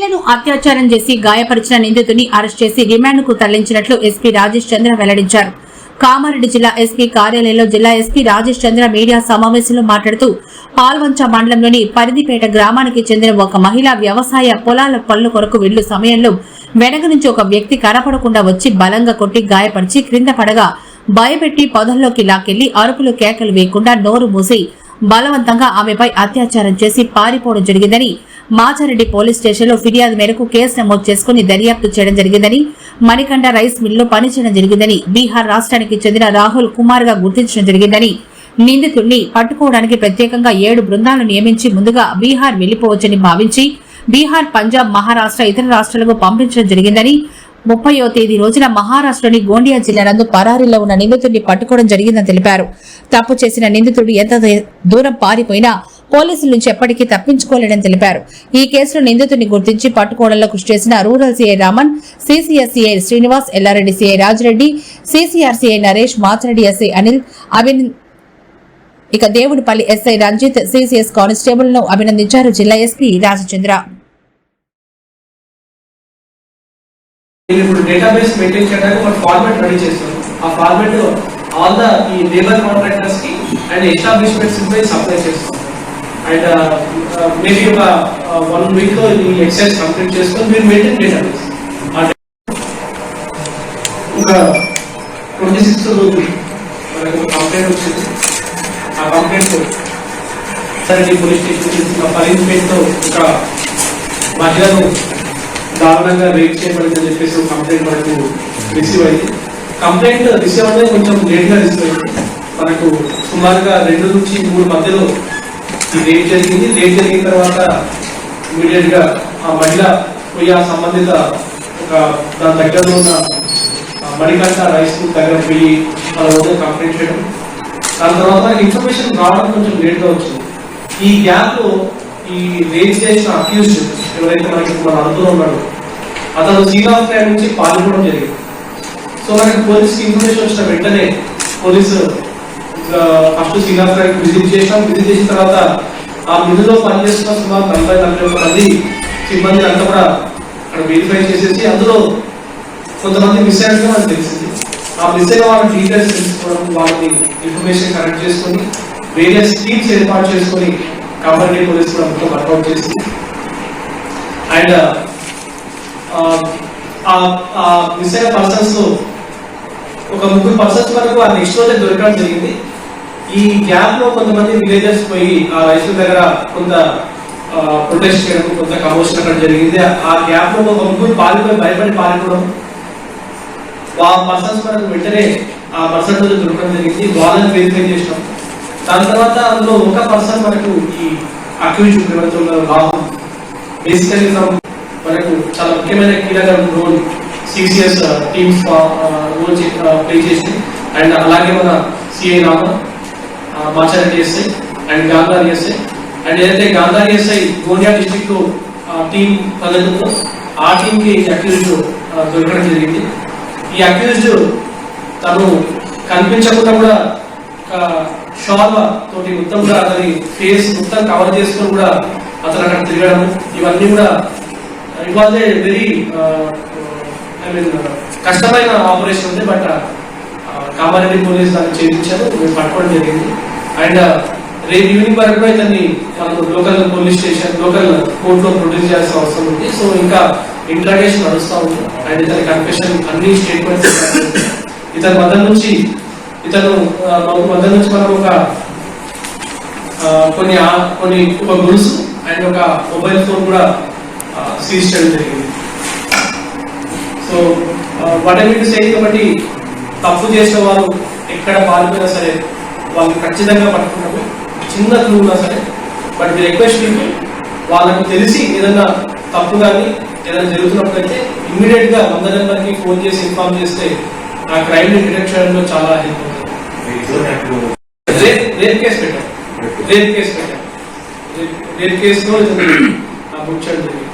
మహిళను అత్యాచారం చేసి గాయపరిచిన నిందితుని అరెస్ట్ చేసి రిమాండ్కు తరలించినట్లు ఎస్పీ రాజేష్ చంద్ర వెల్లడించారు. కామారెడ్డి జిల్లా ఎస్పీ కార్యాలయంలో జిల్లా ఎస్పీ రాజేష్ చంద్ర మీడియా సమావేశంలో మాట్లాడుతూ పాల్వంచ మండలంలోని పరిధిపేట గ్రామానికి చెందిన ఒక మహిళ వ్యవసాయ పొలాల పనుల కొరకు వెళ్ళు సమయంలో వెనక నుంచి ఒక వ్యక్తి కనపడకుండా వచ్చి బలంగా కొట్టి గాయపరిచి క్రింద పడగా భయపెట్టి పొదల్లోకి లాకెళ్ళి అరుపులు కేకలు వేయకుండా నోరు మూసి బలవంతంగా ఆమెపై అత్యాచారం చేసి పారిపోవడం జరిగిందని మాచారెడ్డి పోలీస్ స్టేషన్లో ఫిర్యాదు మేరకు కేసు నమోదు చేసుకుని దర్యాప్తు చేయడం జరిగిందని మణికంఠ రైస్ మిల్లో పనిచేయడం జరిగిందని బీహార్ రాష్ట్రానికి చెందిన రాహుల్ కుమార్గా గుర్తించడం జరిగిందని నిందితుడిని పట్టుకోవడానికి ప్రత్యేకంగా ఏడు బృందాలను నియమించి ముందుగా బీహార్ వెళ్ళిపోవచ్చని భావించి బీహార్ పంజాబ్ మహారాష్ట్ర ఇతర రాష్ట్రాలకు పంపించడం జరిగిందని ముప్పయో తేదీ రోజున మహారాష్ట్రలోని గోండియా జిల్లా నందు పరారీలో ఉన్న నిందితుడిని పట్టుకోవడం జరిగిందని తెలిపారు. తప్పు చేసిన నిందితుడు ఎంత దూరం పారిపోయినా పోలీసుల నుంచి ఎప్పటికీ తప్పించుకోలేడని తెలిపారు. ఈ కేసులో నిందితుడిని గుర్తించి పట్టుకోవడంలో కృషి చేసిన rural CI Raman CCS Srinivas Yellareddy CI Rajareddy CCRCI Naresh Machareddy SI Anil అభిన్ ఇక దేవుడిపల్లి ఎస్ఐ రంజిత్ సీసీఎస్ కానిస్టేబుల్ను అభినందించారు జిల్లా ఎస్పీ రాజచంద్ర. ఇప్పుడు డేటాబేస్ మెయింటైన్ చేయడానికి ఒక ఫార్మాట్ రెడీ చేస్తాను ఆ ఫార్మాట్ ఆల్ ద ఈ లేబర్ కాంట్రాక్టర్స్కి అండ్ ఎస్టాబ్లిష్మెంట్స్ పై సప్లై చేస్తాం అండ్ మేబీ ఒక వన్ వీక్లో ఈ ఎక్సైజ్ కంప్లీట్ చేసుకొని మీరు మెయింటైన్ డేటాబేస్ ఒక ట్వంటీ సిక్స్త్ రోజు మనకు ఒక కంప్లైంట్ వచ్చింది. ఆ కంప్లైంట్ సరే పోలీస్ స్టేషన్ పరిమితితో ఒక మహిళను దారుణంగా రేట్ చేయబడిందని చెప్పేసి ఒక కంప్లైంట్ మనకు రిసీవ్ అయింది. కంప్లైంట్ రిసీవ్ అనేది కొంచెం లేట్గా రిసీవ్ అయింది. మనకు సుమారుగా రెండు నుంచి మూడు మధ్యలో ఈ రేట్ జరిగింది. రేట్ జరిగిన తర్వాత ఇమీడియట్గా ఆ మహిళ పోయి ఆ సంబంధిత ఒక దాని దగ్గరలో ఉన్న ఆ మణికంఠ రైస్ దగ్గర పోయి వాళ్ళ వద్ద కంప్లైంట్ చేయడం. దాని తర్వాత ఇన్ఫర్మేషన్ రావడం కొంచెం లేట్గా వచ్చింది. ఈ గ్యాప్లో ఈ రేజ్ చేసిన అక్యూజ్ ఎవరైతే మనకి మన అడుగుతూ ఉన్నాడో అతను శ్రీరామ్ నుంచి పాల్గొనడం జరిగింది. సో మనకి పోలీస్కి ఇన్ఫర్మేషన్ వచ్చిన వెంటనే పోలీసు ఫస్ట్ శ్రీరామ్ విజిట్ చేసాం విజిట్ చేసిన తర్వాత ఆ మిల్లులో పనిచేస్తున్న సుమారు నలభై నలభై ఒక మంది సిబ్బంది అంతా కూడా అక్కడ వెరిఫై చేసేసి అందులో కొంతమంది మిస్ అయినట్టుగా మనకు తెలిసింది. ఆ మిస్ అయిన వాళ్ళ డీటెయిల్స్ తెలుసుకోవడం వాళ్ళని ఇన్ఫర్మేషన్ కలెక్ట్ చేసుకొని వేరియస్ స్కీమ్స్ ఏర్పాటు చేసుకొని కమ్యూనిటీ పోలీస్ కూడా మొత్తం వర్కౌట్ చేసింది అండ్ ఆ మిస్ అయిన పర్సన్స్ ఒక ముగ్గురు పర్సన్స్ వరకు ఆ నెక్స్ట్ రోజే దొరకడం జరిగింది. ఈ గ్యాప్లో కొంతమంది విలేజర్స్ పోయి ఆ రైతుల దగ్గర కొంత ప్రొటెస్ట్ చేయడం కొంత కమోషన్ అక్కడ జరిగింది. ఆ గ్యాప్లో ఒక ముగ్గురు పారిపోయి భయపడి పారిపోవడం. ఆ పర్సన్స్ మనకు వెంటనే ఆ పర్సన్ రోజు దొరకడం జరిగింది. వాళ్ళని వెరిఫై చేసినాం. దాని తర్వాత అందులో ఒక పర్సన్ మనకు ఈ అక్యూజ్ రాహుల్ బేసికలీ ఫ్రమ్ మనకు చాలా ముఖ్యమైన కీలక role CCS teams role play చేసింది. అండ్ అలాగే మన CI Raman Machareddy SI and Gandhar SI and ఏదైతే Gandhar SI Gondia district team పద్ధతిలో ఆ టీంకి అక్యూజ్డ్ దొరకడం జరిగింది. ఈ అక్యూజ్డ్ తను కనిపించకుండా కూడా ఒక తోటి మొత్తం కూడా అతని ఫేస్ మొత్తం కవర్ చేసుకుని కూడా అతను అక్కడ తిరగడం ఇవన్నీ కూడా it was a very I mean కష్టమైన ఆపరేషన్ ఉంది బట్ కామారెడ్డి పోలీస్ దాన్ని చేయించారు మేము పట్టుకోవడం జరిగింది. అండ్ uh, రేపు ఈవినింగ్ వరకు కూడా ఇతన్ని మనకు లోకల్ పోలీస్ స్టేషన్ లోకల్ కోర్టులో ప్రొడ్యూస్ చేయాల్సిన అవసరం ఉంది. సో ఇంకా ఇంట్రాగేషన్ నడుస్తూ ఉంది. అండ్ ఇతని కన్ఫెషన్ అన్ని స్టేట్మెంట్స్ ఇతని మధ్య నుంచి ఇతను uh, ఆ, మధ్య నుంచి మనం ఒక uh, కొన్ని కొన్ని ఒక గొలుసు అండ్ ఒక మొబైల్ ఫోన్ కూడా సీజ్ చేయడం జరిగింది. సో వాటన్నిటి సేమ్ కాబట్టి తప్పు చేసిన వారు ఎక్కడ పాల్గొన్నా సరే వాళ్ళు ఖచ్చితంగా పట్టుకున్నాము చిన్న క్లూ ఉన్నా సరే బట్ ది రిక్వెస్ట్ పీపుల్ వాళ్ళకు తెలిసి ఏదైనా తప్పు కానీ ఏదైనా జరుగుతున్నప్పుడైతే ఇమ్మీడియట్గా వంద నెంబర్కి ఫోన్ చేసి ఇన్ఫార్మ్ చేస్తే ఆ క్రైమ్ని డిటెక్ట్ చేయడంలో చాలా హెల్ప్ అవుతుంది. రేప్ కేసు పెట్టాం. రేప్ కేసు పెట్టాం. రేప్- కేసులో ఇతను బుక్ చేయడం జరిగింది.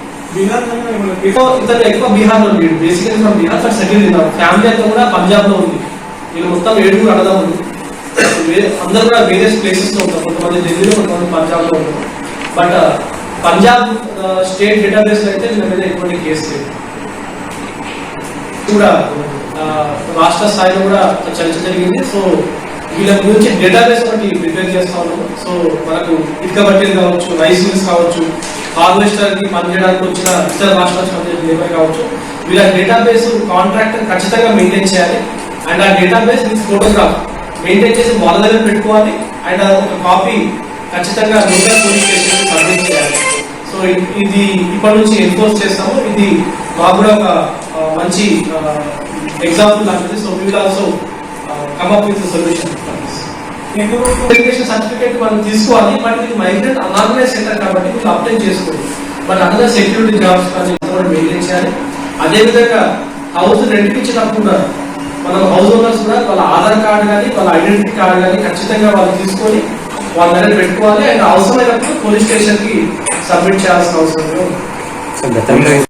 ఎక్కువ ఇతను ఎక్కువ బీహార్లో ఉంది basically from Bihar but settle family అంతా కూడా పంజాబ్లో ఉంది. వీళ్ళు మొత్తం ఏడుగురు అడదాము అందరూ కూడా వేరియస్ ప్లేసెస్లో ఉంటారు. కొంతమంది ఢిల్లీలో కొంతమంది uh, పంజాబ్ uh, లో ఉంటారు బట్ పంజాబ్ స్టేట్ డేటాబేస్లో అయితే వీళ్ళ మీద ఎటువంటి కేసు లేదు. కూడా uh, రాష్ట్ర స్థాయిలో కూడా చర్చ జరిగింది. సో వీళ్ళ గురించి డేటాబేస్ ఒకటి ప్రిపేర్ చేస్తా ఉన్నాము సో మనకు ఇటుక బట్టలు కావచ్చు రైస్ మిల్స్ కావచ్చు హార్వెస్టర్కి పనిచేయడానికి వచ్చిన ఇతర రాష్ట్రాలకు లేబర్ కావచ్చు వీళ్ళ డేటాబేస్ కాంట్రాక్ట్ ఖచ్చితంగా మెయింటైన్ చేయాలి. అండ్ ఆ డేటాబేస్ విత్ ఫోటోగ్రాఫ్ మెయింటైన్ చేసి వాళ్ళ దగ్గర పెట్టుకోవాలి. అండ్ ఒక కాపీ ఖచ్చితంగా లోకల్ పోలీస్ స్టేషన్ సబ్మిట్ చేయాలి. సో ఇది ఇప్పటి నుంచి ఎన్ఫోర్స్ చేస్తాము. ఇది మాకు కూడా ఒక మంచి ఎగ్జాంపుల్ లాంటిది. So will also come with solution education certificate మనం తీసుకోవాలి. బట్ ఇది మైగ్రెంట్ అనార్గనైజ్ సెంటర్ కాబట్టి మీరు అప్లై చేసుకోండి. బట్ అందరూ సెక్యూరిటీ జాబ్స్ కానీ మెయింటైన్ చేయాలి. అదేవిధంగా హౌస్ రెంట్కి ఇచ్చినప్పుడు మనం హౌస్ ఓనర్స్ కూడా వాళ్ళ ఆధార్ కార్డు కానీ వాళ్ళ ఐడెంటిటీ కార్డు కానీ ఖచ్చితంగా వాళ్ళు తీసుకొని వాళ్ళ దగ్గర పెట్టుకోవాలి. అండ్ అవసరమైనప్పుడు పోలీస్ స్టేషన్కి సబ్మిట్ చేయాల్సిన అవసరం